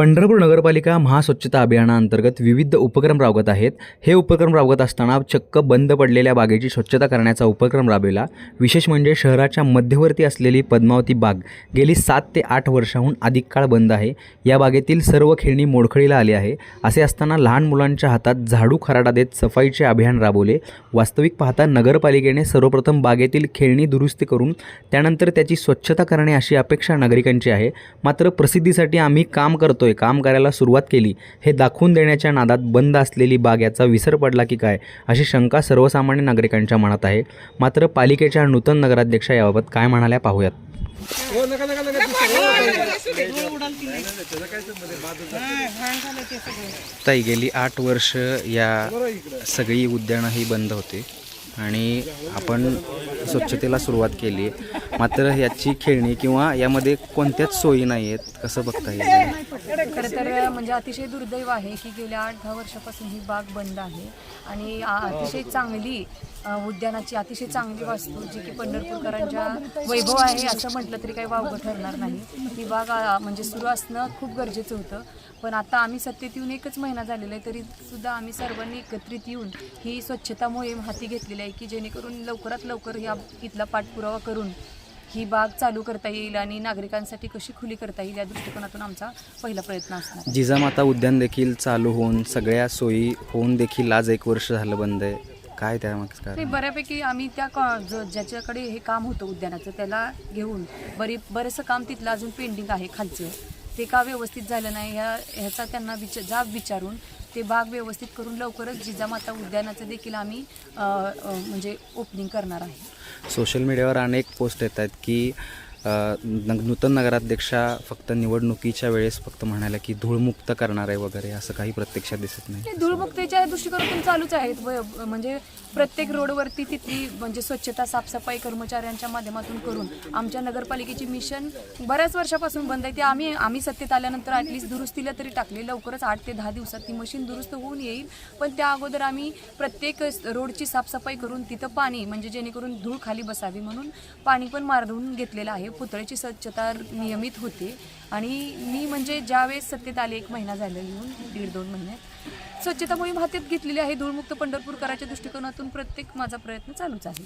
पंढरपूर नगरपालिका महास्वच्छता अभियानाअंतर्गत विविध उपक्रम राबवत आहेत. हे उपक्रम राबवत असताना चक्क बंद पडलेल्या बागेची स्वच्छता करण्याचा उपक्रम राबविला. विशेष म्हणजे शहराच्या मध्यवर्ती असलेली पद्मावती बाग गेली सात ते आठ वर्षाहून अधिक काळ बंद आहे. या बागेतील सर्व खेळणी मोडखळीला आली आहे. असे असताना लहान मुलांच्या हातात झाडू खराडा देत सफाईचे अभियान राबवले. वास्तविक पाहता नगरपालिकेने सर्वप्रथम बागेतील खेळणी दुरुस्ती करून त्यानंतर त्याची स्वच्छता करणे अशी अपेक्षा नागरिकांची आहे. मात्र प्रसिद्धीसाठी आम्ही काम करतोय काम करायला सुरुवात केली हे दाखवून देण्याच्या नादात बंद असलेली बाग याचा विसर पडला की काय अशी शंका सर्वसामान्य नागरिकांच्या मनात आहे. मात्र पालिकेच्या नूतन नगराध्यक्षा याबाबत काय म्हणाल्या पाहूयात. ताई गेली आठ वर्ष या सगळी उद्यानं ही बंद होती आणि आपण स्वच्छतेला सुरुवात केली. मात्र याची खेळणी किंवा यामध्ये कोणत्याच सोयी नाही आहेत कसं बघता येईल? खरं तर म्हणजे अतिशय दुर्दैव आहे की गेल्या आठ दहा वर्षापासून ही बाग बंद आहे. आणि अतिशय चांगली उद्यानाची अतिशय चांगली वास्तू जी की पंढरपूरकरांच्या वैभव आहे असं म्हटलं तरी काही वावगं ठरणार नाही. ही बाग आ, म्हणजे सुरू असणं खूप गरजेचं होतं. पण आता आम्ही सत्तेत येऊन एकच महिना झालेला आहे तरी सुद्धा आम्ही सर्वांनी एकत्रित येऊन ही स्वच्छता मोहीम हाती घेतलेली आहे की जेणेकरून लवकरात लवकर या इथला पाठपुरावा करून ही बाग चालू करता येईल आणि नागरिकांसाठी कशी खुली करता येईल या दृष्टिकोनातून आमचा पहिला प्रयत्न असणार जिजामाता उद्यान देखील चालू होऊन सगळ्या सोयी होऊन देखील आज एक वर्ष झालं बंद आहे. काय कारण बऱ्यापैकी आम्ही त्या ज्याच्याकडे हे काम होतं उद्यानाचं त्याला घेऊन बरी बरंचसं काम तिथलं अजून पेंडिंग आहे खालचं. ते का व्यवस्थित झालं नाही ह्या ह्याचा त्यांना विच जाब विचारून ते बाग व्यवस्थित करून लवकरच जिजामाता उद्यानाचं देखील आम्ही म्हणजे ओपनिंग करणार आहे. सोशल मीडियावर अनेक पोस्ट येत आहेत की नूतन नगराध्यक्षा फक्त निवडणुकीच्या वेळेस फक्त म्हणाल्या की धूळमुक्त करणार आहे वगैरे असं काही प्रत्यक्षात दिसत नाही. धूळमुक्तीच्या दृष्टिकोनातून चालूच आहेत. व- म्हणजे प्रत्येक रोडवरती तिथली म्हणजे स्वच्छता साफसफाई कर्मचाऱ्यांच्या माध्यमातून करून आमच्या नगरपालिकेची मिशन बऱ्याच वर्षापासून बंद आहे. ते आम्ही आम्ही सत्तेत आल्यानंतर ॲटलिस्ट दुरुस्तीला तरी टाकले. लवकरच आठ ते दहा दिवसात ती मशीन दुरुस्त होऊन येईल. पण त्या अगोदर आम्ही प्रत्येक रोडची साफसफाई करून तिथं पाणी म्हणजे जेणेकरून धूळ खाली बसावी म्हणून पाणी पण मारून घेतलेलं आहे. म्हणजे पुतळ्याची स्वच्छता नियमित होते. आणि मी म्हणजे ज्यावेळेस सत्तेत आले एक महिना झाला येऊन दीड दोन महिने. स्वच्छता मोहीम हातात घेतलेली आहे. धूळमुक्त पंढरपूरकराच्या दृष्टिकोनातून प्रत्येक माझा प्रयत्न चालूच आहे.